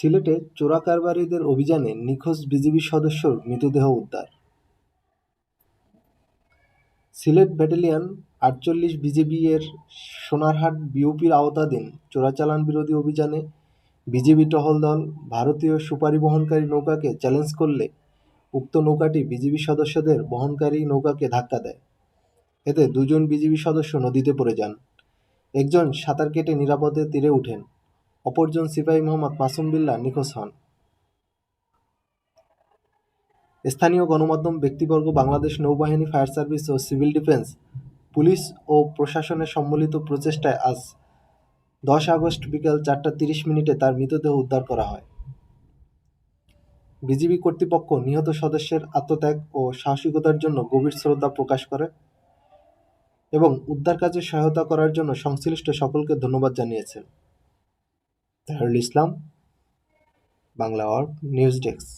সিলেটে চোরাকারবারিদের অভিযানে নিখোঁজ বিজিবি সদস্যর মৃতদেহ উদ্ধার। সিলেট ব্যাটালিয়ন আটচল্লিশ বিজিবি এর সোনারহাট বিওপির আওতাধীন চোরাচালান বিরোধী অভিযানে বিজিবি টহল দল ভারতীয় সুপারি বহনকারী নৌকাকে চ্যালেঞ্জ করলে উক্ত নৌকাটি বিজিবি সদস্যদের বহনকারী নৌকাকে ধাক্কা দেয়। এতে দুজন বিজিবি সদস্য নদীতে পড়ে যান। একজন সাঁতার কেটে নিরাপদে তীরে ওঠেন অপরজন সিপাহী মোহাম্মদ মাসুম বিল্লাহ নিখোঁজ হন। স্থানীয় গণমাধ্যম ব্যক্তিবর্গ, বাংলাদেশ নৌবাহিনী, ফায়ার সার্ভিস ও সিভিল ডিফেন্স, পুলিশ ও প্রশাসনের সম্মিলিত প্রচেষ্টায় আজ দশ আগস্ট বিকাল চারটা তিরিশ মিনিটে তার মৃতদেহ উদ্ধার করা হয়। বিজিবি কর্তৃপক্ষ নিহত সদস্যের আত্মত্যাগ ও সাহসিকতার জন্য গভীর শ্রদ্ধা প্রকাশ করে এবং উদ্ধার কাজে সহায়তা করার জন্য সংশ্লিষ্ট সকলকে ধন্যবাদ জানিয়েছেন। Tahrul Islam Bangla org news desk.